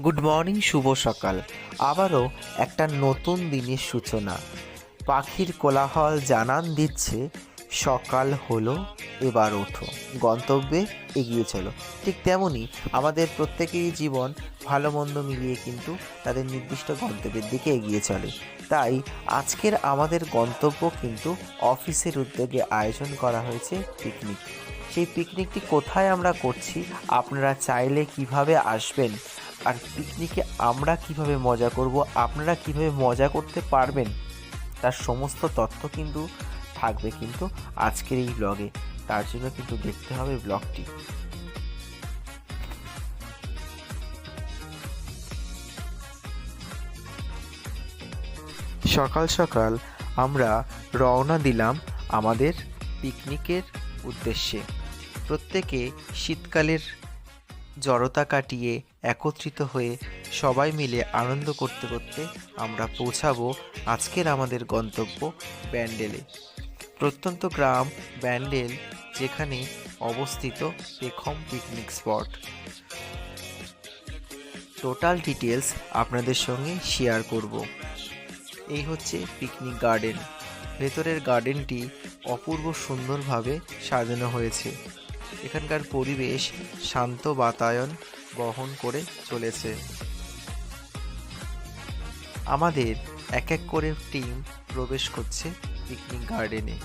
Good morning, শুভ সকাল। আবারও একটা নতুন দিনের সূচনা। পাখির কোলাহল জানান দিচ্ছে, সকাল হলো, এবার ওঠো। গন্তব্যে এগিয়ে চলো। ঠিক তেমনই আমাদের প্রত্যেকেরই জীবন ভালো মন্দ মিলিয়ে কিন্তু তাদের নির্দিষ্ট গন্তব্যের দিকে এগিয়ে চলে। তাই আজকের আমাদের গন্তব্য কিন্তু অফিসের উদ্যোগে আয়োজন করা হয়েছে পিকনিক। সেই পিকনিকটি কোথায় আমরা করছি, আপনারা চাইলে কীভাবে আসবেন আর পিকনিকে আমরা কীভাবে মজা করব, আপনারা কীভাবে মজা করতে পারবেন, তার সমস্ত তথ্য কিন্তু থাকবে কিন্তু আজকের এই ব্লগে তার জন্য কিন্তু দেখতে হবে ব্লগটি সকাল সকাল আমরা রওনা দিলাম আমাদের পিকনিকের উদ্দেশ্যে। প্রত্যেকে শীতকালের জড়তা কাটিয়ে একত্রিত হয়ে সবাই মিলে আনন্দ করতে করতে আমরা পৌঁছাবো আজকের আমাদের গন্তব্য ব্যান্ডেলে। প্রত্যন্ত গ্রাম ব্যান্ডেল যেখানে অবস্থিত পেখম পিকনিক স্পট। টোটাল ডিটেলস আপনাদের সঙ্গে শেয়ার করব। এই হচ্ছে পিকনিক গার্ডেন। ভেতরের গার্ডেনটি অপূর্ব সুন্দরভাবে সাজানো হয়েছে। এখানকার পরিবেশ শান্ত বাতায়ন বহন করে চলেছে। আমাদের এক এক করে টিম প্রবেশ করছে পিকনিক গার্ডেনে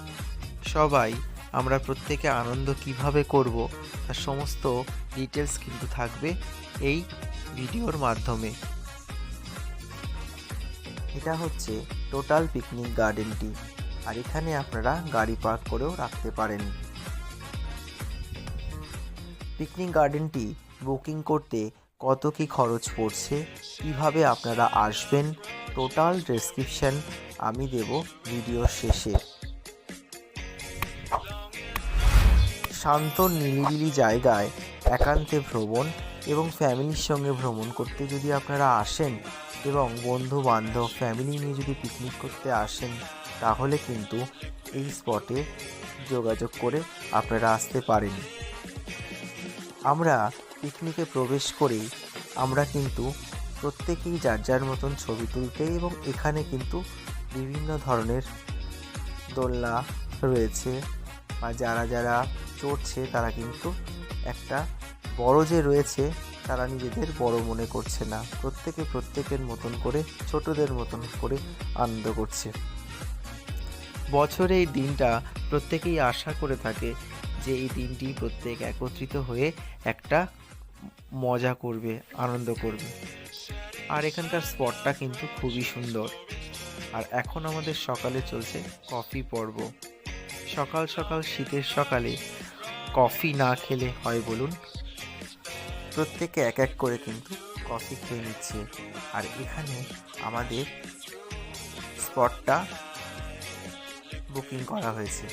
সবাই আমরা প্রত্যেকে আনন্দ কীভাবে করব তার সমস্ত ডিটেলস কিন্তু থাকবে এই ভিডিওর মাধ্যমে। এটা হচ্ছে টোটাল পিকনিক গার্ডেনটি আর এখানে আপনারা গাড়ি পার্ক করেও রাখতে পারেন। পিকনিক গার্ডেনটি বুকিং করতে কত কি খরচ পড়ছে? কীভাবে আপনারা আসবেন? টোটাল ডেসক্রিপশন আমি দেব ভিডিওর শেষে। শান্ত, নিরিবিলি জায়গায় একান্তে ভ্রমণ এবং ফ্যামিলির সঙ্গে ভ্রমণ করতে যদি আপনারা আসেন এবং বন্ধু বান্ধব ফ্যামিলি নিয়ে যদি পিকনিক করতে আসেন, তাহলে কিন্তু এই স্পটে যোগাযোগ করে আপনারা আসতে পারেন। আমরা পিকনিকে প্রবেশ করেই আমরা কিন্তু প্রত্যেকেই যার যার মতন ছবি তুলতে এবং এখানে কিন্তু বিভিন্ন ধরনের দোলনা রয়েছে বা যারা যারা চড়ছে তারা কিন্তু একটা বড় যে রয়েছে তারা নিজেদের বড় মনে করছে না। প্রত্যেকে প্রত্যেকের মতন করে, ছোটদের মতন করে আনন্দ করছে। বছরে এই দিনটা প্রত্যেকেই আশা করে থাকে যে এই দিনটি প্রত্যেক একত্রিত হয়ে একটা মজা করবে, আনন্দ করবে। আর এখানকার স্পটটা কিন্তু খুবই সুন্দর। আর এখন আমাদের সকালে চলছে কফি পর্ব। সকাল সকাল শীতের সকালে কফি না খেলে হয় বলুন, প্রত্যেকে এক এক করে কিন্তু কফি খেয়ে নিচ্ছে। আর এখানে আমাদের স্পটটা বুকিং করা হয়েছে।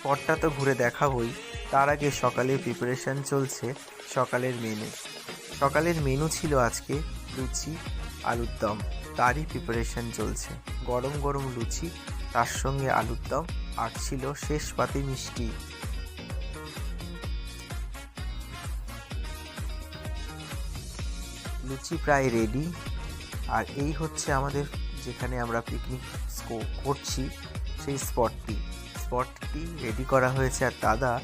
স্পটটা তো ঘুরে দেখাবই তার আগে সকালে প্রিপারেশান চলছে সকালের মেনু সকালের মেনু ছিল আজকে লুচি, আলুর দম। তারই প্রিপারেশান চলছে। গরম গরম লুচি, তার সঙ্গে আলুর দম আর ছিল শেষ পাতে মিষ্টি। লুচি প্রায় রেডি আর এই হচ্ছে আমাদের যেখানে আমরা পিকনিক করছি, সেই স্পটটি স্পটটি রেডি করা হয়েছে আর দাদা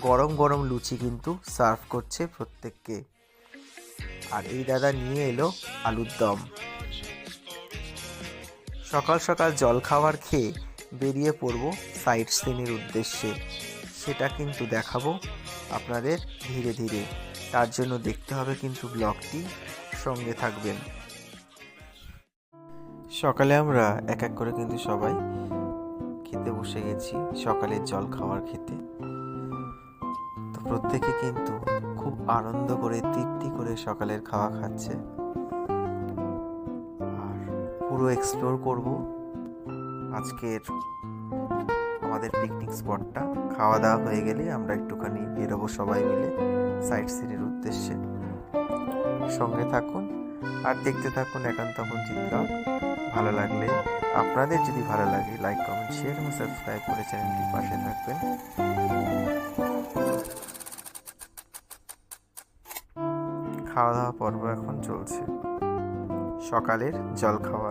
গরম গরম লুচি কিন্তু সার্ভ করছে প্রত্যেককে। আর এই দাদা নিয়ে এলো আলুর দম। সকাল সকাল জল খাবার খেয়ে বেরিয়ে পড়ব সাইট সিনের উদ্দেশ্যে। সেটা কিন্তু দেখাবো আপনাদের ধীরে ধীরে। তার জন্য দেখতে হবে কিন্তু ব্লগটি সঙ্গে থাকবেন। সকালে আমরা এক এক করে কিন্তু সবাই খেতে বসে গেছি সকালের জল খাওয়ার খেতে। তো প্রত্যেকে কিন্তু খুব আনন্দ করে, তৃপ্তি করে সকালের খাওয়া খাচ্ছে। আর পুরো এক্সপ্লোর করব আজকের আমাদের পিকনিক স্পটটা খাওয়া দাওয়া হয়ে গেলে আমরা একটুখানি বেরোবো সবাই মিলে সাইট সিনের উদ্দেশ্যে। সঙ্গে থাকুন। আর দেখতে থাকুন একান্ত মঞ্জিত ব্লগ ভালো লাগলে, আপনাদের যদি ভালো লাগে লাইক কমেন্ট শেয়ার এবং সাবস্ক্রাইব করে চ্যানেলটির পাশে থাকবেন। খাওয়া দাওয়া পর্ব এখন চলছে। সকালের জল খাওয়া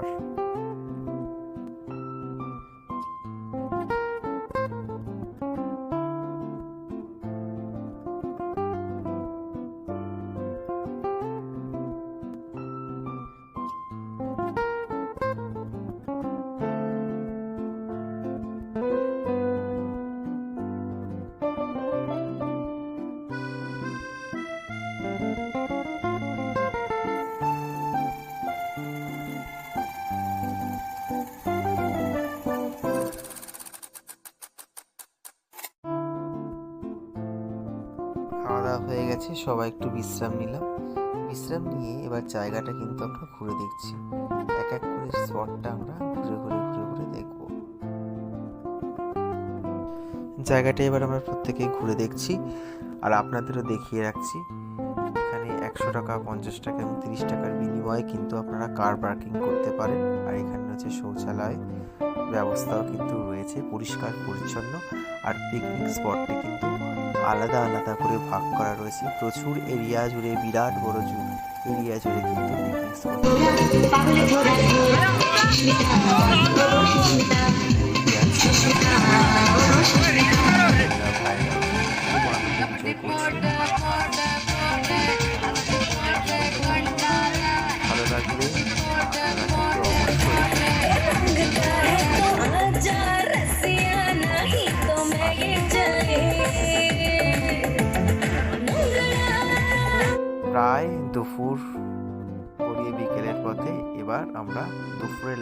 হয়ে গেছে, সবাই একটু বিশ্রাম নিলাম। বিশ্রাম নিয়ে এবার জায়গাটা কিন্তু আমরা ঘুরে দেখছি। এক এক করে স্পটটা আমরা ঘুরে ঘুরে ঘুরে ঘুরে দেখব। জায়গাটা এবার আমরা প্রত্যেকে ঘুরে দেখছি। আর আপনাদেরও দেখিয়ে রাখছি, এখানে একশো টাকা, পঞ্চাশ টাকা এবং তিরিশ টাকার বিনিময়ে কিন্তু আপনারা কার পার্কিং করতে পারেন। আর এখানে রয়েছে শৌচালয় ব্যবস্থাও কিন্তু রয়েছে, পরিষ্কার, পরিচ্ছন্ন। আর পিকনিক স্পটটি কিন্তু আলাদা আলাদা করে ভাগ করা রয়েছে। প্রচুর এরিয়া জুড়ে বিরাট বড় এরিয়া জুড়ে কিন্তু পিকনিক স্পট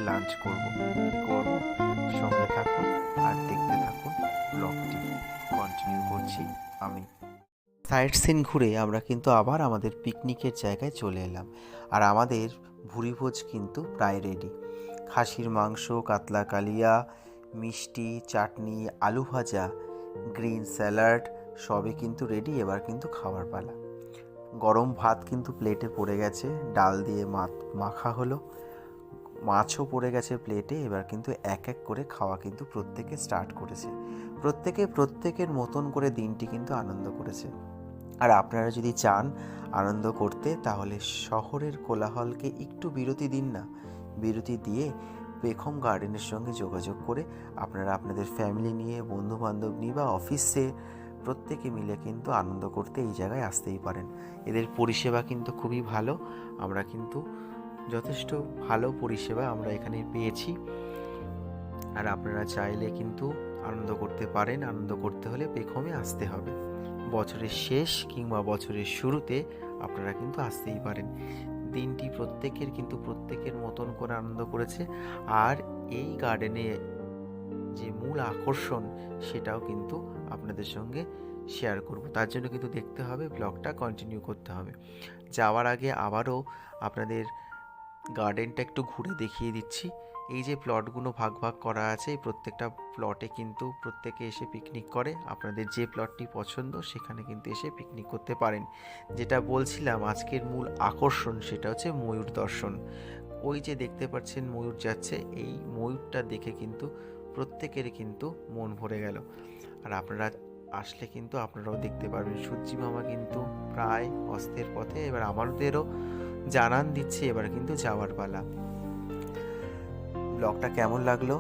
লাঞ্চ করব করব, সঙ্গে থাকুন আর দেখতে থাকুন ব্লগটি কন্টিনিউ করছি আমি। সাইড সিন ঘুরে আমরা কিন্তু আবার আমাদের পিকনিকের জায়গায় চলে এলাম। আর আমাদের ভুরিভোজ কিন্তু প্রায় রেডি খাসির মাংস, কাতলা কালিয়া, মিষ্টি, চাটনি, আলু ভাজা গ্রিন স্যালাড সবই কিন্তু রেডি এবার কিন্তু খাবার পালা। গরম ভাত কিন্তু প্লেটে পড়ে গেছে, ডাল দিয়ে মাখা হলো। মাছও পড়ে গেছে প্লেটে এবার কিন্তু এক এক করে খাওয়া কিন্তু প্রত্যেকে স্টার্ট করেছে। প্রত্যেকে প্রত্যেকের মতন করে দিনটি কিন্তু আনন্দ করেছে। আর আপনারা যদি চান আনন্দ করতে, তাহলে শহরের কোলাহলকে একটু বিরতি দিন না। বিরতি দিয়ে পেখম গার্ডেনের সঙ্গে যোগাযোগ করে আপনারা আপনাদের ফ্যামিলি নিয়ে বন্ধু বান্ধব নিয়ে বা অফিসে প্রত্যেকে মিলে কিন্তু আনন্দ করতে এই জায়গায় আসতেই পারেন। এদের পরিষেবা কিন্তু খুবই ভালো। আমরা কিন্তু যথেষ্ট ভালো পরিষেবা আমরা এখানে পেয়েছি। আর আপনারা চাইলে কিন্তু আনন্দ করতে পারেন, আনন্দ করতে হলে পেখমে আসতে হবে। বছরের শেষ কিংবা বছরের শুরুতে আপনারা কিন্তু আসতেই পারেন। দিনটি প্রত্যেকের কিন্তু প্রত্যেকের মতন করে আনন্দ করেছে। আর এই গার্ডেনে যে মূল আকর্ষণ, সেটাও কিন্তু আপনাদের সঙ্গে শেয়ার করব। তার জন্য কিন্তু দেখতে হবে, ব্লগটা কন্টিনিউ করতে হবে। যাওয়ার আগে আবারও আপনাদের গার্ডেনটা একটু ঘুরে দেখিয়ে দিচ্ছি। এই যে প্লটগুলো ভাগ ভাগ করা আছে, এই প্রত্যেকটা প্লটে কিন্তু প্রত্যেকে এসে পিকনিক করে। আপনাদের যে প্লটটি পছন্দ, সেখানে কিন্তু এসে পিকনিক করতে পারেন। যেটা বলছিলাম, আজকের মূল আকর্ষণ সেটা হচ্ছে ময়ূর দর্শন। ওই যে দেখতে পাচ্ছেন ময়ূর যাচ্ছে, এই ময়ূরটা দেখে কিন্তু প্রত্যেকেরই কিন্তু মন ভরে গেল। আর আপনারা আসলে কিন্তু আপনারাও দেখতে পারবেন, সূর্যি মামা কিন্তু প্রায় অস্তের পথে, এবার আমাদেরও জানান দিচ্ছে এবার কিন্তু যাওয়ার পালা। ব্লগটা কেমন লাগল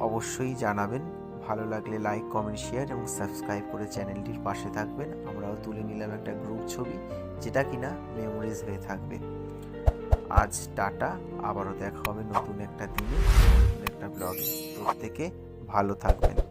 অবশ্যই জানাবেন। ভালো লাগলে লাইক, কমেন্ট, শেয়ার এবং সাবস্ক্রাইব করে চ্যানেলটির পাশে থাকবেন। আমরাও তুলে নিলাম একটা গ্রুপ ছবি, যেটা কিনা মেমোরিজ হয়ে থাকবে। আজ টাটা, আবারও দেখা হবে নতুন একটা দিনে, নতুন একটা ব্লগে। প্রত্যেকে ভালো থাকবেন।